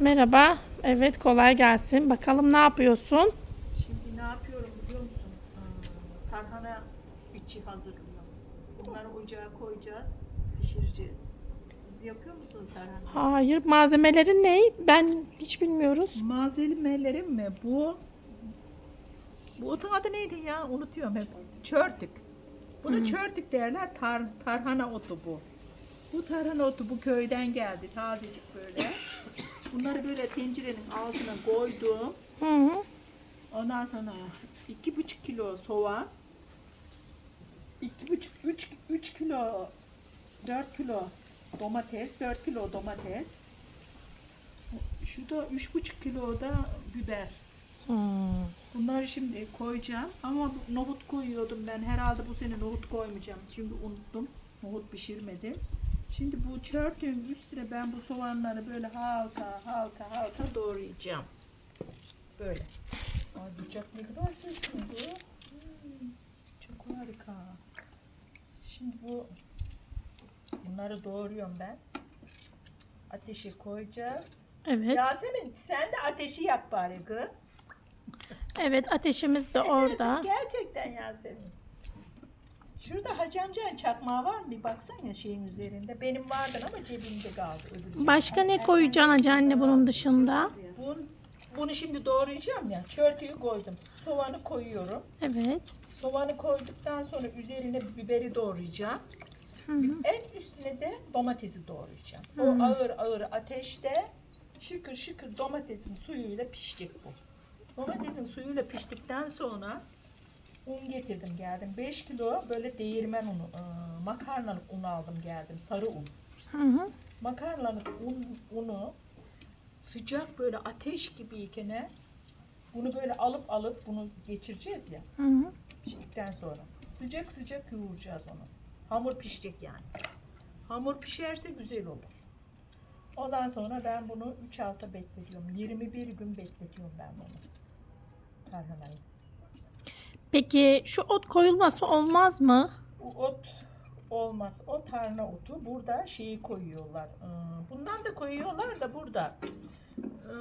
Merhaba. Evet kolay gelsin. Bakalım ne yapıyorsun? Şimdi ne yapıyorum biliyor musun? Aa, tarhana içi hazırlıyorum. Bunları ocağa koyacağız, pişireceğiz. Siz yapıyor musunuz tarhana? Hayır. Malzemelerin ne? Ben hiç bilmiyoruz. Malzemelerim mi? Bu bu otun adı neydi ya? Unutuyorum hep. Çörtük. Buna çörtük derler. Tar, tarhana otu bu. Bu tarhana otu bu köyden geldi. Tazecik böyle. Bunları böyle tencerenin altına koydum. Hı hı. Ondan sonra iki buçuk kilo soğan, iki buçuk, üç, üç kilo, dört kilo domates, dört kilo domates. Şurada üç buçuk kilo da biber. Hmm. Bunları şimdi koyacağım ama nohut koyuyordum ben. Herhalde bu sene nohut koymayacağım. Çünkü unuttum. Nohut pişirmedim. Şimdi bu çörtüğün üstüne ben bu soğanları böyle halka halka halka doğrayacağım. Böyle. Ay bıçak ne kadar keskin bu. Hmm, çok harika. Şimdi bu bunları doğruyorum ben. Ateşe koyacağız. Evet. Yasemin sen de ateşi yak bari kız. Evet ateşimiz de orada. Gerçekten Yasemin. Şurada Hacı amcanın çakmağı var mı? Bir baksana şeyin üzerinde. Benim vardı ama cebimde kaldı. Öbür Başka ne koyacaksın Hacı anne bunun dışında? Bunu, bunu şimdi doğrayacağım ya. Çörtüyü koydum. Soğanı koyuyorum. Evet. Soğanı koyduktan sonra üzerine biberi doğrayacağım. En üstüne de domatesi doğrayacağım. O ağır ağır ateşte şıkır şıkır domatesin suyuyla pişecek bu. Domatesin suyuyla piştikten sonra un getirdim geldim. 5 kilo böyle değirmen unu, e, makarnalık un aldım geldim. Sarı un. Hı hı. Makarnalık un, unu sıcak böyle ateş gibiyken bunu böyle alıp alıp bunu geçireceğiz ya Hı hı. piştikten sonra. Sıcak sıcak yoğuracağız onu. Hamur pişecek yani. Hamur pişerse güzel olur. Ondan sonra ben bunu 3 alta bekletiyorum. 21 gün bekletiyorum ben bunu. Tarhanayı. Peki şu ot koyulması olmaz mı? Ot olmaz. O tarhana otu. Burada şeyi koyuyorlar. Ee, Bundan da koyuyorlar da burada. Ee,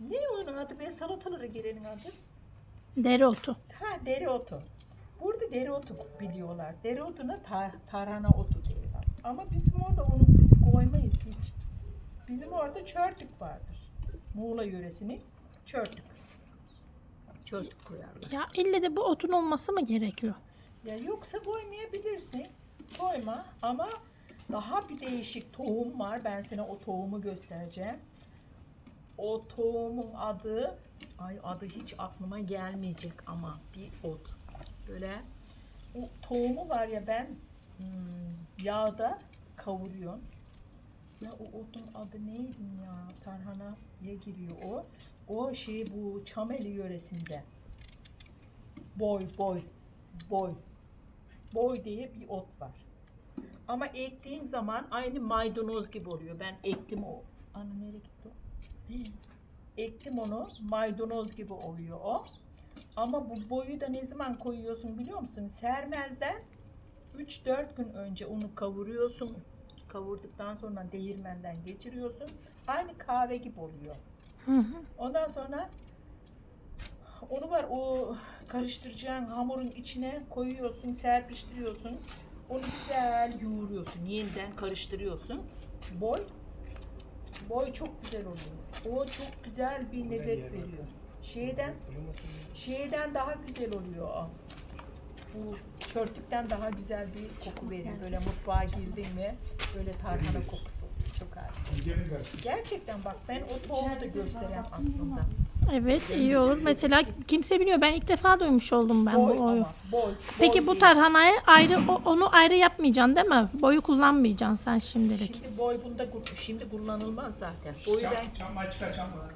Ne onun adı be? Salatalara girenin adı. Dereotu. Ha dereotu. Burada dereotu biliyorlar. Dereotuna tar tarhana otu diyorlar. Ama bizim orada onu biz koymayız hiç. Bizim orada çörtük vardır. Muğla yöresinin çörtük. Çörtük koyarlar. Ya ille de bu otun olması mı gerekiyor? Ya yoksa koymayabilirsin. Koyma ama daha bir değişik tohum var. Ben sana o tohumu göstereceğim. O tohumun adı ay adı hiç aklıma gelmeyecek ama bir ot. Böyle o tohumu var ya ben hmm, yağda kavuruyorum. Ya o otun adı neydi ya? Tarhana'ya giriyor o. O şey bu Çameli yöresinde. Boy boy boy. Boy diye bir ot var. Ama ektiğin zaman aynı maydanoz gibi oluyor. Ben ektim o. Ana nereye gitti o? Ektim onu. Maydanoz gibi oluyor o. Ama bu boyu da ne zaman koyuyorsun biliyor musun? Sermezden 3-4 gün önce onu kavuruyorsun. Kavurduktan sonra değirmenden geçiriyorsun. Aynı kahve gibi oluyor. Hı hı. Ondan sonra onu var o karıştıracağın hamurun içine koyuyorsun, serpiştiriyorsun. Onu güzel yoğuruyorsun. Yeniden karıştırıyorsun. Boy. Boy çok güzel oluyor. O çok güzel bir lezzet veriyor. Şeyden şeyden daha güzel oluyor o. Bu çörtükten daha güzel bir koku veriyor. Böyle mutfağa girdin mi böyle tarhana kokusu. Çok harika. Gerçekten bak ben o tohumu da göstereyim aslında. Evet iyi olur. Mesela kimse bilmiyor. Ben ilk defa duymuş oldum ben Boy bu oyu. ama, boy. Peki boy bu değil. tarhanayı ayrı onu ayrı yapmayacaksın değil mi? Boyu kullanmayacaksın sen şimdilik. Şimdi boy bunda şimdi kullanılmaz zaten. Boyu ben açık çam var.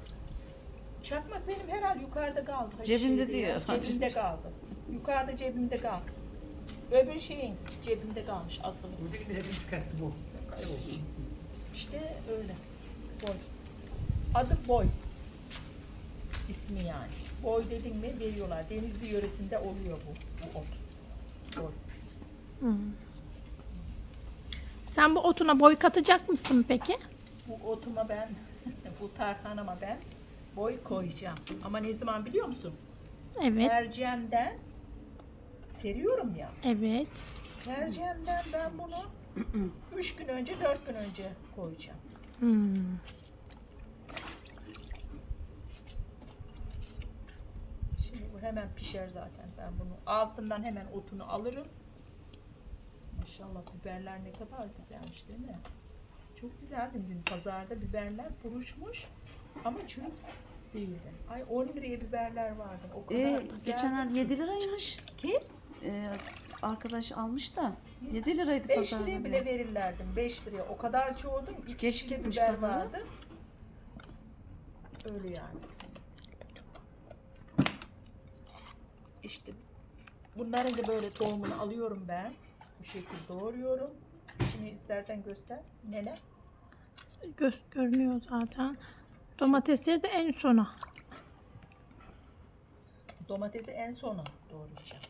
çakmak benim herhal yukarıda kaldı. Cebinde diyor. ya, Cebimde kaldı. Yukarıda cebimde kaldı. Öbür şeyin cebimde kalmış asıl. De hepini tüketti bu. Kayboldu. İşte öyle. Boy. Adı boy. İsmi yani. Boy dedin mi veriyorlar. Denizli yöresinde oluyor bu, bu ot. Boy. Sen bu otuna boy katacak mısın peki? Bu otuma ben, bu tarhanama ben boy koyacağım. Ama ne zaman biliyor musun? Evet. Sercemden seriyorum ya. Evet. Sercemden ben bunu 3 gün önce 4 gün önce koyacağım. Hmm. Şimdi bu hemen pişer zaten. Ben bunu altından hemen otunu alırım. Maşallah biberler ne kadar güzelmiş değil mi? Çok güzeldi dün pazarda biberler kuruşmuş ama çürük değildi. Ay 10 liraya biberler vardı. O kadar Ee, güzel. geçen ay 7 liraymış. Kim? Ee, arkadaş almış da 7 liraydı 5 pazarda. liraya bile verirlerdim. 5 liraya. O kadar çoğuldum. İki Geç gitmiş biber pazara. vardı. Öyle yani. İşte bunların da böyle tohumunu alıyorum ben. Bu şekilde doğruyorum. İçini istersen göster. Neler? Göz görünüyor zaten. Domatesleri de en sona. Domatesi en sona doğrayacağım.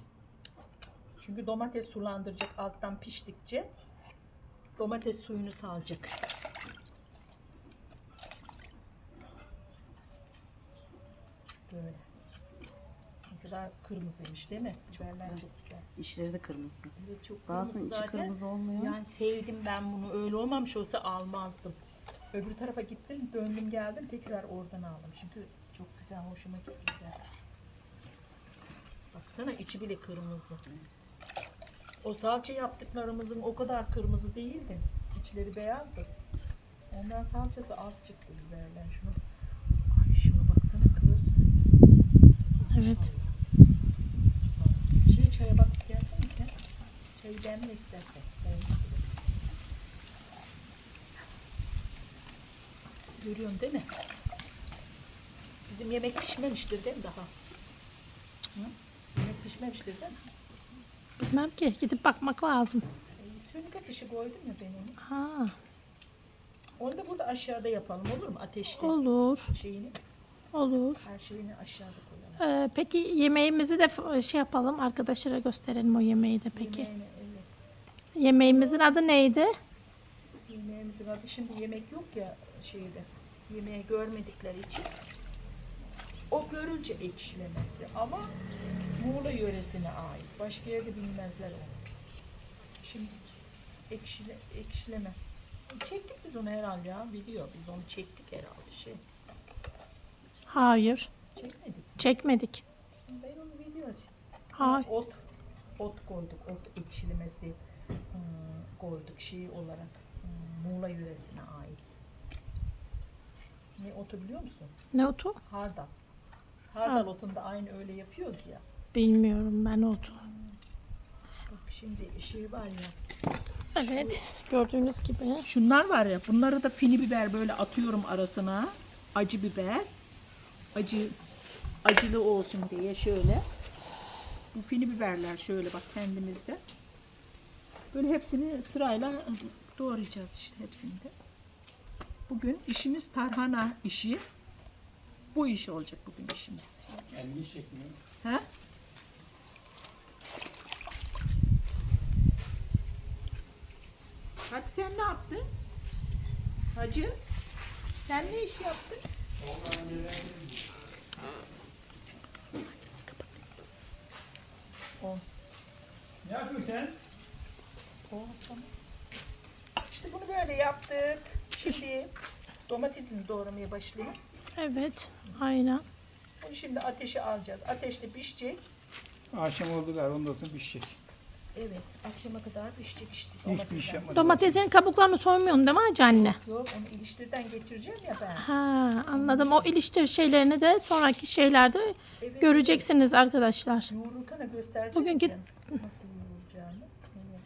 Çünkü domates sulandıracak alttan piştikçe domates suyunu salacak. Böyle. Ne kadar kırmızıymış değil mi? Biberler güzel. çok güzel. İşleri de kırmızı. Evet, çok Bazısının kırmızı içi zaten. kırmızı olmuyor. Yani sevdim ben bunu. Öyle olmamış olsa almazdım. Öbür tarafa gittim, döndüm geldim tekrar oradan aldım. Çünkü çok güzel, hoşuma gitti. Baksana içi bile kırmızı. O salça yaptıklarımızın o kadar kırmızı değildi. İçleri beyazdı. Ondan salçası az çıktı biberden. Şunu, ay şuna baksana kız. Evet. Şey çaya bak gelsene sen. Çayı demle istersen. Görüyorsun değil mi? Bizim yemek pişmemiştir değil mi daha? Hı? Yemek pişmemiştir değil mi? Bilmem ki. Gidip bakmak lazım. E, sönük ateşi koydum ya ben onu. Ha, Onu da burada aşağıda yapalım olur mu? Ateşte olur. şeyini, Olur. her şeyini aşağıda koyalım. Ee, peki yemeğimizi de f- şey yapalım. Arkadaşlara gösterelim o yemeği de peki. Yemeğini, evet. Yemeğimizin adı neydi? Yemeğimizin adı şimdi yemek yok ya şeyde. Yemeği görmedikleri için. O görülce ekşilemesi ama Muğla yöresine ait. Başka yerde bilmezler onu. Şimdi ekşile, ekşileme. Çektik biz onu herhalde ya. Biliyor biz onu çektik herhalde şey. Hayır. Çekmedik. Çekmedik. Ben onu biliyorum. Hayır. Ot, ot koyduk. Ot ekşilemesi hmm, koyduk şey olarak. hmm, Muğla yöresine ait. Ne otu biliyor musun? Ne otu? Hardal. Hardal otunda aynı öyle yapıyoruz ya. Bilmiyorum ben otu. Bak şimdi şey var ya. Evet. Gördüğünüz gibi. Şunlar var ya. Bunları da fili biber böyle atıyorum arasına. Acı biber. Acı acılı olsun diye şöyle. Bu fili biberler şöyle bak kendimizde. Böyle hepsini sırayla doğrayacağız işte hepsini de. Bugün işimiz tarhana işi. Bu iş olacak bugün işimiz. Elini çekmiyor. Ha? Hacı sen ne yaptın? Hacı sen ne iş yaptın? On. Ne yapıyorsun sen? On tamam. İşte bunu böyle yaptık. Şimdi domatesini doğramaya başlayayım. Evet. Aynen. Bunu şimdi ateşe alacağız. Ateşte pişecek. Akşam oldu galiba ondan sonra pişecek. Evet, akşama kadar pişecek işte Hiçbir iş domatesler. yapmadım. Domatesin kabuklarını soymuyorsun değil mi hacı anne? Yok, onu iliştirden geçireceğim ya ben. Ha, anladım. O iliştir şeylerini de sonraki şeylerde Evet, göreceksiniz arkadaşlar. Yoğururken göstereceğiz Bugün git- ya nasıl yoğuracağını. Evet.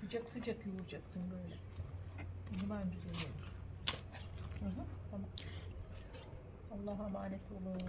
Sıcak sıcak yoğuracaksın böyle. O zaman güzel olur. Hı hı, tamam. Allah'a emanet olun.